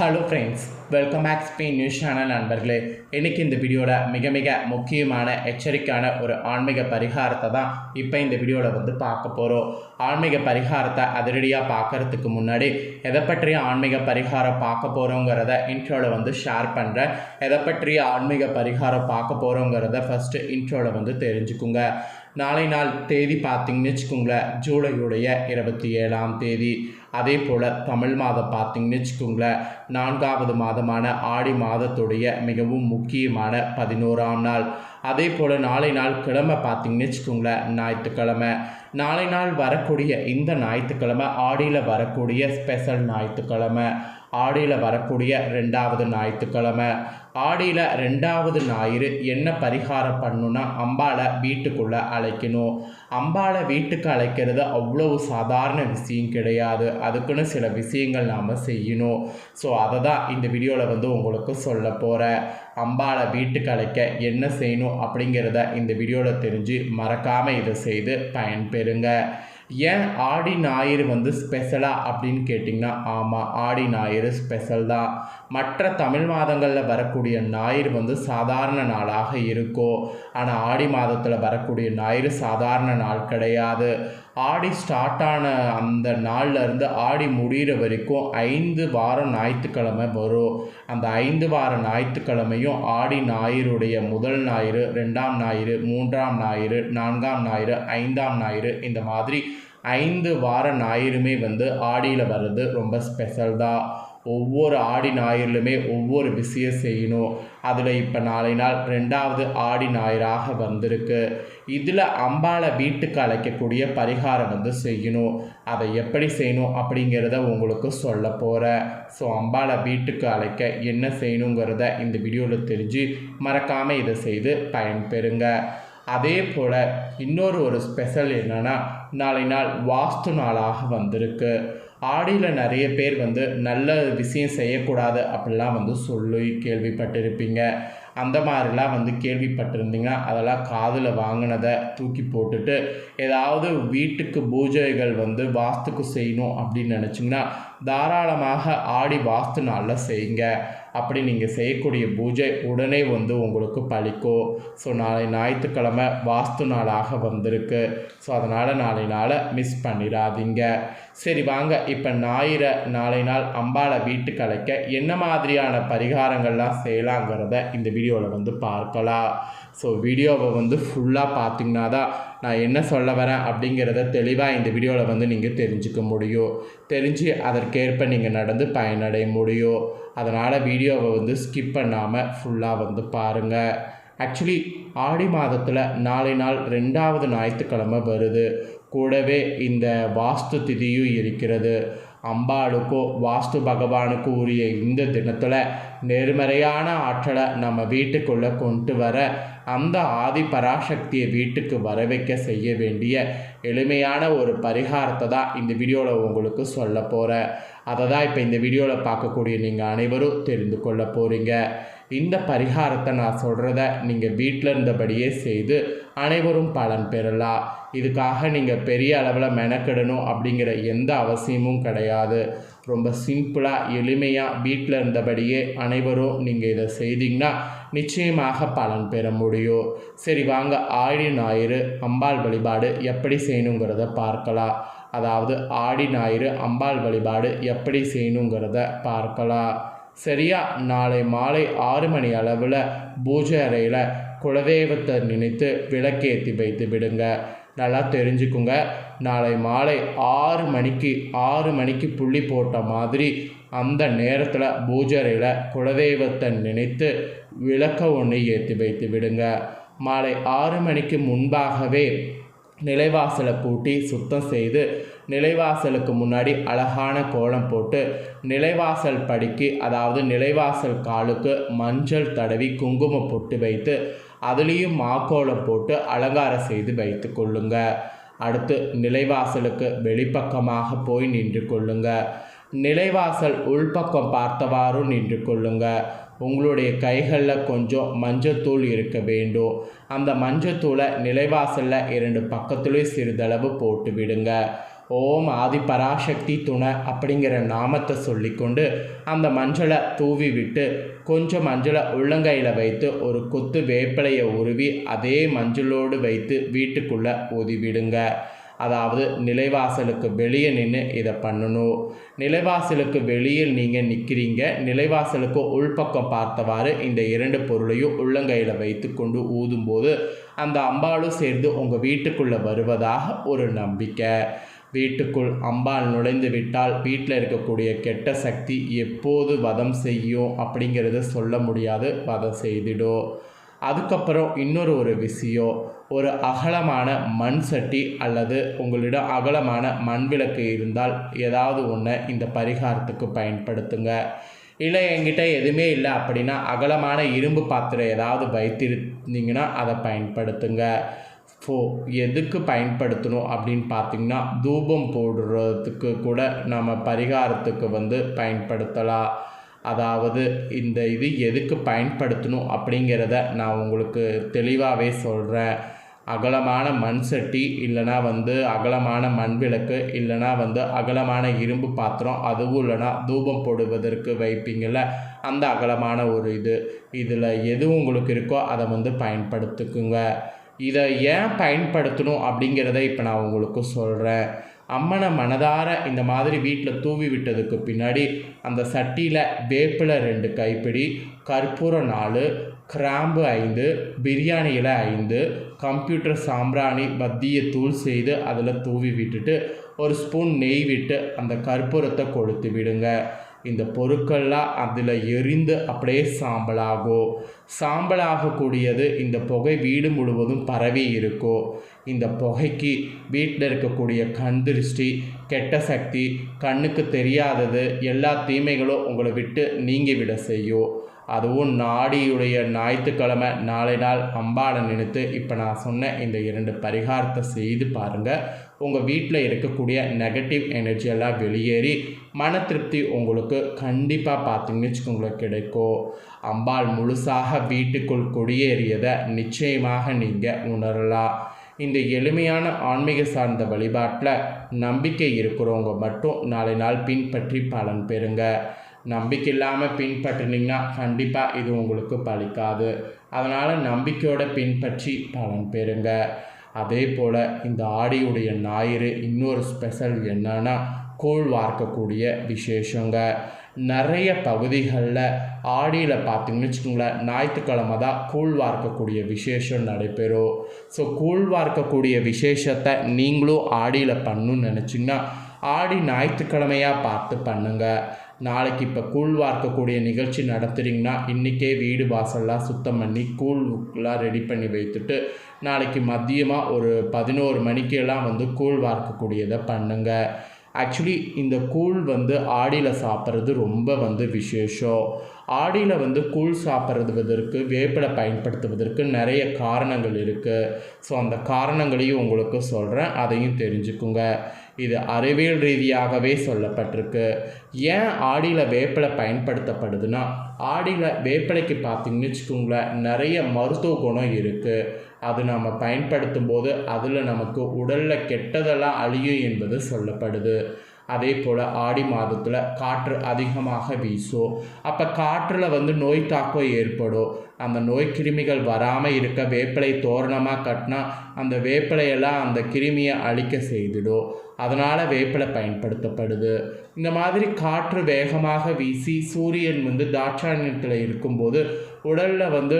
Hello friends welcome back Spain news channel நண்பர்களே. இன்றைக்கி இந்த வீடியோவில் மிக மிக முக்கியமான எச்சரிக்கையான ஒரு ஆன்மீக பரிகாரத்தை தான் இப்போ இந்த வீடியோவில் வந்து பார்க்க போகிறோம் ஆன்மீக பரிகாரத்தை அதிரடியாக பார்க்கறதுக்கு முன்னாடி எதை பற்றிய ஆன்மீக பரிகாரம் பார்க்க போகிறோங்கிறத இன்ட்ரோவில் வந்து ஷேர் பண்ணுறேன் எதை பற்றிய ஆன்மீக பரிகாரம் பார்க்க போகிறோங்கிறத ஃபஸ்ட்டு இன்ட்ரோவில் வந்து தெரிஞ்சுக்குங்க. நாளை நாள் தேதி பார்த்தீங்கன்னு வச்சுக்கோங்களேன். ஜூலையுடைய இருபத்தி ஏழாம் தேதி. அதே போல் தமிழ் மாதம் பார்த்தீங்கன்னு வச்சுக்கோங்களேன். நான்காவது மாதமான ஆடி மாதத்துடைய மிகவும் முக்கியமான பதினோராம் நாள். அதே போல் நாளை நாள் கிழமை பார்த்தீங்கன்னு வச்சுக்கோங்களேன் ஞாயிற்றுக்கிழமை. நாளை நாள் வரக்கூடிய இந்த ஞாயிற்றுக்கிழமை ஆடியில் வரக்கூடிய ஸ்பெஷல் ஞாயிற்றுக்கிழமை. ஆடியில் வரக்கூடிய ரெண்டாவது ஞாயிற்றுக்கிழமை. ஆடியில் ரெண்டாவது ஞாயிறு என்ன பரிகாரம் பண்ணுன்னா அம்பாளை வீட்டுக்குள்ளே அழைக்கணும். அம்பாளை வீட்டுக்கு அழைக்கிறது அவ்வளவு சாதாரண விஷயம் கிடையாது. அதுக்குன்னு சில விஷயங்கள் நாம் செய்யணும். ஸோ அதை தான் இந்த வீடியோவில் வந்து உங்களுக்கு சொல்ல போகிறேன் அம்பாளை வீட்டுக்கு அழைக்க என்ன செய்யணும் அப்படிங்கிறத இந்த வீடியோவில் தெரிஞ்சு மறக்காமல் இதை செய்து பயன்பெறுங்க. ஏன் ஆடி ஞாயிறு வந்து ஸ்பெஷலாக அப்படின்னு கேட்டிங்கன்னா ஆமாம் ஆடி ஞாயிறு ஸ்பெஷல் தான். மற்ற தமிழ் மாதங்களில் வரக்கூடிய ஞாயிறு வந்து சாதாரண நாளாக இருக்கும். ஆனால் ஆடி மாதத்தில் வரக்கூடிய ஞாயிறு சாதாரண நாள் கிடையாது. ஆடி ஸ்டார்ட் ஆன அந்த நாள்லேருந்து ஆடி முடிகிற வரைக்கும் ஐந்து வாரம் ஞாயிற்றுக்கிழமை வரும். அந்த ஐந்து வார ஞாயிற்றுக்கிழமையும் ஆடி ஞாயிறுடைய முதல் ஞாயிறு ரெண்டாம் ஞாயிறு மூன்றாம் ஞாயிறு நான்காம் ஞாயிறு ஐந்தாம் ஞாயிறு இந்த மாதிரி ஐந்து வார ஞாயிறுமே வந்து ஆடியில் வர்றது ரொம்ப ஸ்பெஷல் தான். ஒவ்வொரு ஆடி ஞாயிறுலுமே ஒவ்வொரு விஷயம் செய்யணும். அதில் இப்போ நாளை நாள் ரெண்டாவது ஆடி ஞாயிறாக வந்திருக்கு. இதில் அம்பாளை வீட்டுக்கு அழைக்கக்கூடிய பரிகாரம் வந்து செய்யணும். அதை எப்படி செய்யணும் அப்படிங்கிறத உங்களுக்கு சொல்ல போகிறேன் ஸோ அம்பாளை வீட்டுக்கு அழைக்க என்ன செய்யணுங்கிறத இந்த வீடியோவில் தெரிஞ்சு மறக்காமல் இதை செய்து பயன்பெறுங்க. அதே போல் இன்னொரு ஒரு ஸ்பெஷல் என்னென்னா நாளை நாள் வாஸ்து நாளாக வந்திருக்கு. ஆடியில் நிறைய பேர் வந்து நல்ல விஷயம் செய்யக்கூடாது அப்படிலாம் வந்து சொல்லி கேள்விப்பட்டிருப்பீங்க. அந்த மாதிரிலாம் வந்து கேள்விப்பட்டிருந்தீங்கன்னா அதெல்லாம் காதில் வாங்கினதை தூக்கி போட்டுட்டு ஏதாவது வீட்டுக்கு பூஜைகள் வந்து வாஸ்துக்கு செய்யணும் அப்படின்னு நினச்சிங்கன்னா தாராளமாக ஆடி வாஸ்து நாளில் செய்யுங்க. அப்படி நீங்கள் செய்யக்கூடிய பூஜை உடனே வந்து உங்களுக்கு பழிக்கும் ஸோ நாளை ஞாயிற்றுக்கிழமை வாஸ்து நாளாக வந்திருக்கு. ஸோ அதனால் நாளை நாளை மிஸ் பண்ணிடாதீங்க. சரி வாங்க. இப்போ ஞாயிறை நாளை நாள் அம்பாளை வீட்டுக்கு அழைக்க என்ன மாதிரியான பரிகாரங்கள்லாம் செய்யலாங்கிறத இந்த வீடியோவில் வந்து பார்க்கலாம். ஸோ வீடியோவை வந்து ஃபுல்லாக பார்த்தீங்கன்னா தான் நான் என்ன சொல்ல வரேன் அப்படிங்கிறத தெளிவாக இந்த வீடியோவில் வந்து நீங்கள் தெரிஞ்சுக்க முடியும். தெரிஞ்சு அதற்கேற்ப நீங்கள் நடந்து பயனடைய முடியும். அதனால் வீடியோவை வந்து ஸ்கிப் பண்ணாமல் ஃபுல்லாக வந்து பாருங்கள் ஆக்சுவலி ஆடி மாதத்தில் நாளை நாள் ரெண்டாவது ஞாயிற்றுக்கிழமை வருது. கூடவே இந்த வாஸ்து திதியும் இருக்கிறது. அம்பாளுக்கோ வாஸ்து பகவானுக்கும் உரிய இந்த தினத்தில் நேர்மறையான ஆற்றலை நம்ம வீட்டுக்குள்ளே கொண்டு வர அந்த ஆதி பராசக்தியை வீட்டுக்கு வர வைக்க செய்ய வேண்டிய எளிமையான ஒரு பரிகாரத்தை தான் இந்த வீடியோவில் உங்களுக்கு சொல்ல போகிறேன் அதை தான் இப்போ இந்த வீடியோவில் பார்க்கக்கூடிய நீங்கள் அனைவரும் தெரிந்து கொள்ள போகிறீங்க இந்த பரிகாரத்தை நான் சொல்கிறத நீங்கள் வீட்டில் இருந்தபடியே செய்து அனைவரும் பலன் பெறலாம். இதுக்காக நீங்கள் பெரிய அளவில் மெனக்கெடணும் அப்படிங்கிற எந்த அவசியமும் கிடையாது. ரொம்ப சிம்பிளாக எளிமையாக வீட்டில் இருந்தபடியே அனைவரும் நீங்கள் இதை செய்தீங்கன்னா நிச்சயமாக பலன் பெற முடியும். சரி வாங்க. ஆடி ஞாயிறு அம்பாள் வழிபாடு எப்படி செய்யணுங்கிறத பார்க்கலாம். அதாவது ஆடி ஞாயிறு அம்பாள் வழிபாடு எப்படி செய்யணுங்கிறத பார்க்கலாம். சரியா? நாளை மாலை ஆறு மணி அளவில் பூஜை அறையில் குலதெய்வத்தை நினைத்து விளக்கேற்றி வைத்து விடுங்க. நல்லா தெரிஞ்சுக்குங்க. நாளை மாலை ஆறு மணிக்கு ஆறு மணிக்கு புள்ளி போட்ட மாதிரி அந்த நேரத்தில் பூஜரையில் குலதெய்வத்தை நினைத்து விளக்க ஒன்று ஏற்றி வைத்து விடுங்க. மாலை ஆறு மணிக்கு முன்பாகவே நிலைவாசலை பூட்டி சுத்தம் செய்து நிலைவாசலுக்கு முன்னாடி அழகான கோலம் போட்டு நிலைவாசல் படிக்கு அதாவது நிலைவாசல் காலுக்கு மஞ்சள் தடவி குங்குமம் பொட்டு வைத்து அதுலேயும் மாக்கோலம் போட்டு அலங்காரம் செய்து வைத்து கொள்ளுங்க. அடுத்து நிலைவாசலுக்கு வெளிப்பக்கமாக போய் நின்று கொள்ளுங்கள் நிலைவாசல் உள்பக்கம் பார்த்தவாறு நின்று கொள்ளுங்க. உங்களுடைய கைகளில் கொஞ்சம் மஞ்சத்தூள் இருக்க வேண்டும். அந்த மஞ்சத்தூளை நிலைவாசலில் இரண்டு பக்கத்துலேயும் சிறிதளவு போட்டு விடுங்க. ஓம் ஆதி பராசக்தி துணை அப்படிங்கிற நாமத்தை சொல்லிக்கொண்டு அந்த மஞ்சளை தூவி விட்டு கொஞ்சம் மஞ்சளை உள்ளங்கையில் வைத்து ஒரு கொத்து வேப்பிலையை உருவி அதே மஞ்சளோடு வைத்து வீட்டுக்குள்ளே ஊதிவிடுங்க. அதாவது நிலைவாசலுக்கு வெளியே நின்று இதை பண்ணணும். நிலைவாசலுக்கு வெளியில் நீங்கள் நிற்கிறீங்க நிலைவாசலுக்கு உள்பக்கம் பார்த்தவாறு இந்த இரண்டு பொருளையும் உள்ளங்கையில் வைத்து கொண்டு ஊதும்போது அந்த அம்பாளும் சேர்ந்து உங்கள் வீட்டுக்குள்ளே வருவதாக ஒரு நம்பிக்கை. வீட்டுக்குள் அம்பாள் நுழைந்து விட்டால் வீட்டில் இருக்கக்கூடிய கெட்ட சக்தி எப்போது வதம் செய்யும் அப்படிங்கிறத சொல்ல முடியாது. வதம் செய்திடும். அதுக்கப்புறம் இன்னொரு ஒரு விஷயம் ஒரு அகலமான மண் சட்டி அல்லது உங்களிடம் அகலமான மண் விளக்கு இருந்தால் ஏதாவது ஒன்று இந்த பரிகாரத்துக்கு பயன்படுத்துங்க. இல்லை என்கிட்ட எதுவுமே இல்லை அப்படின்னா அகலமான இரும்பு பாத்திரம் ஏதாவது வைத்திருந்தீங்கன்னா அதை பயன்படுத்துங்க. ஃபோ எதுக்கு பயன்படுத்தணும் அப்படின்னு பார்த்தீங்கன்னா தூபம் போடுறதுக்கு கூட நம்ம பரிகாரத்துக்கு வந்து பயன்படுத்தலாம். அதாவது இந்த இது எதுக்கு பயன்படுத்தணும் அப்படிங்கிறத நான் உங்களுக்கு தெளிவாகவே சொல்கிறேன் அகலமான மண் சட்டி இல்லைனா வந்து அகலமான மண் விளக்கு இல்லைனா வந்து அகலமான இரும்பு பாத்திரம் அதுவும் இல்லைனா தூபம் போடுவதற்கு வைப்பீங்கள அந்த அகலமான ஒரு இது. இதில் எது உங்களுக்கு இருக்கோ அதை வந்து பயன்படுத்திக்குங்க. இதை ஏன் பயன்படுத்தணும் அப்படிங்கிறத இப்போ நான் உங்களுக்கு சொல்கிறேன் அம்மனை மனதார இந்த மாதிரி வீட்டில் தூவி விட்டதுக்கு பின்னாடி அந்த சட்டியில் வேப்பிலை ரெண்டு கைப்பிடி கற்பூரம் நாலு கிராம்பு ஐந்து பிரியாணி இலை ஐந்து கம்ப்யூட்டர் சாம்பிராணி மத்திய தூள் செய்து அதில் தூவி விட்டுட்டு ஒரு ஸ்பூன் நெய் விட்டு அந்த கற்பூரத்தை கொளுத்து விடுங்க. இந்த பொருட்கள்லாம் அதில் எரிந்து அப்படியே சாம்பலாகும். சாம்பலாகக்கூடியது இந்த புகை வீடு முழுவதும் பரவி இருக்கும். இந்த புகைக்கு வீட்டில் இருக்கக்கூடிய கண் திருஷ்டி கெட்ட சக்தி கண்ணுக்கு தெரியாதது எல்லா தீமைகளும் உங்களை விட்டு நீங்கிவிட செய்யும். அதுவும் நாடியுடைய ஞாயிற்றுக்கிழமை நாளை நாள் அம்பாளை நினைத்து இப்போ நான் சொன்ன இந்த இரண்டு பரிகாரத்தை செய்து பாருங்கள் உங்கள் வீட்டில் இருக்கக்கூடிய நெகட்டிவ் எனர்ஜியெல்லாம் வெளியேறி மன திருப்தி உங்களுக்கு கண்டிப்பாக பார்த்தீங்கன்னு வச்சுக்கோங்களேன் கிடைக்கும். அம்பாள் முழுசாக வீட்டுக்குள் குடியேறியதை நிச்சயமாக நீங்கள் உணரலாம். இந்த எளிமையான ஆன்மீக சார்ந்த வழிபாட்டில் நம்பிக்கை இருக்கிறவங்க மட்டும் நாளை நாள் பின்பற்றி பலன் பெறுங்க. நம்பிக்கை இல்லாமல் பின்பற்றினீங்கன்னா கண்டிப்பாக இது உங்களுக்கு பலிக்காது அதனால் நம்பிக்கையோட பின்பற்றி பலன் பெறுங்க. அதே போல் இந்த ஆடியுடைய ஞாயிறு இன்னொரு ஸ்பெஷல் என்னன்னா கூழ் வார்க்கக்கூடிய விசேஷங்க. நிறைய பகுதிகளில் ஆடியில் பார்த்தீங்கன்னு வச்சுக்கோங்களேன் ஞாயிற்றுக்கிழமை தான் கூழ் வார்க்கக்கூடிய விசேஷம் நடைபெறும். ஸோ கூழ் வார்க்கக்கூடிய விசேஷத்தை நீங்களும் ஆடியில் பண்ணணும்னு நினச்சிங்கன்னா ஆடி ஞாயிற்றுக்கிழமையாக பார்த்து பண்ணுங்கள் நாளைக்கு இப்போ கூழ் வார்க்கக்கூடிய நிகழ்ச்சி நடத்துகிறீங்கன்னா இன்றைக்கே வீடு வாசல்லாம் சுத்தம் பண்ணி கூழ்லாம் ரெடி பண்ணி வைத்துட்டு நாளைக்கு மதியமாக ஒரு பதினோரு மணிக்கெல்லாம் வந்து கூழ் வார்க்கக்கூடியதை பண்ணுங்கள் ஆக்சுவலி இந்த கூழ் வந்து ஆடியில் சாப்பிட்றது ரொம்ப வந்து விசேஷம். ஆடியில் வந்து கூழ் சாப்பிட்றதுவதற்கு வேப்பிலை பயன்படுத்துவதற்கு நிறைய காரணங்கள் இருக்குது ஸோ அந்த காரணங்களையும் உங்களுக்கு சொல்கிறேன் அதையும் தெரிஞ்சுக்குங்க. இது அறிவியல் ரீதியாகவே சொல்லப்பட்டிருக்கு. ஏன் ஆடியில் வேப்பிலை பயன்படுத்தப்படுதுன்னா ஆடியில் வேப்பிலைக்கு பார்த்தீங்கன்னு வச்சுக்கோங்களேன் நிறைய மருத்துவ குணம் இருக்குது அது நம்ம பயன்படுத்தும் போது அதில் நமக்கு உடலில் கெட்டதெல்லாம் அழியும் என்பது சொல்லப்படுது. அதே போல் ஆடி மாதத்தில் காற்று அதிகமாக வீசும். அப்போ காற்றில் வந்து நோய் தாக்கம் ஏற்படும். அந்த நோய் கிருமிகள் வராமல் இருக்க வேப்பிலை தோரணமாக கட்டினா அந்த வேப்பிலையெல்லாம் அந்த கிருமியை அழிக்க செய்திடும். அதனால் வேப்பிலை பயன்படுத்தப்படுது. இந்த மாதிரி காற்று வேகமாக வீசி சூரியன் வந்து தாட்சாயணத்தில் இருக்கும்போது உடலில் வந்து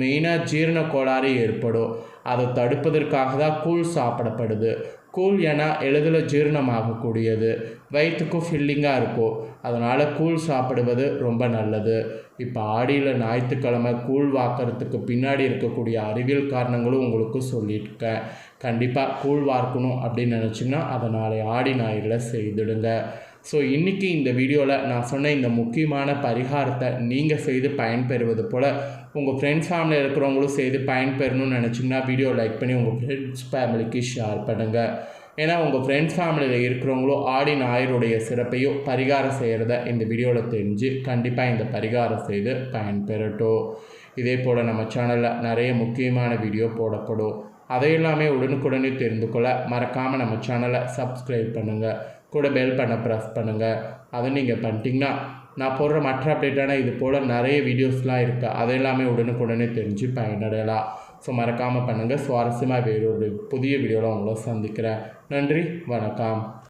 மெயினாக ஜீரண கோளாறு ஏற்படும். அதை தடுப்பதற்காக தான் கூழ் சாப்பிடப்படுது. கூழ் ஏன்னா எளிதில் ஜீரணமாகக்கூடியது. வயிற்றுக்கும் ஃபில்லிங்காக இருக்கும் அதனால் கூழ் சாப்பிடுவது ரொம்ப நல்லது. இப்போ ஆடியில் ஞாயிற்றுக்கிழமை கூழ் வாக்கிறதுக்கு பின்னாடி இருக்கக்கூடிய அறிவியல் காரணங்களும் உங்களுக்கு சொல்லியிருக்கேன். கண்டிப்பாக கூழ் வார்க்கணும் அப்படின்னு நினச்சிங்கன்னா அதை நாளை ஆடி ஞாயிறில் செய்துடுங்க. ஸோ இன்றைக்கி இந்த வீடியோவில் நான் சொன்ன இந்த முக்கியமான பரிகாரத்தை நீங்கள் செய்து பயன்பெறுவது போல் உங்கள் ஃப்ரெண்ட்ஸ் ஃபேமிலியில் இருக்கிறவங்களும் செய்து பயன்பெறணும்னு நினச்சிங்கன்னா வீடியோ லைக் பண்ணி உங்கள் ஃப்ரெண்ட்ஸ் ஃபேமிலிக்கு ஷேர் பண்ணுங்கள் ஏன்னா உங்கள் ஃப்ரெண்ட்ஸ் ஃபேமிலியில் இருக்கிறவங்களும் ஆடி ஞாயிறுடைய சிறப்பையும் பரிகாரம் செய்கிறத இந்த வீடியோவில் தெரிஞ்சு கண்டிப்பாக இந்த பரிகாரம் செய்து பயன்பெறட்டும். இதே போல் நம்ம சேனலில் நிறைய முக்கியமான வீடியோ போடப்படும். அதையெல்லாமே உடனுக்குடனே தெரிந்து கொள்ள மறக்காமல் நம்ம சேனலை சப்ஸ்கிரைப் பண்ணுங்கள் கூட பெல் பண்ண ப்ரெஸ் பண்ணுங்கள் அதை நீங்கள் பண்ணிட்டீங்கன்னா நான் போடுற மற்ற அப்டேட்டான இது போல் நிறைய வீடியோஸ்லாம் இருக்குது அதையெல்லாமே உடனுக்குடனே தெரிஞ்சு பயனடையலாம். ஸோ மறக்காமல் பண்ணுங்கள் சுவாரஸ்யமாக வேறொரு புதிய வீடியோவில் உங்களை சந்திக்கிறேன். நன்றி வணக்கம்.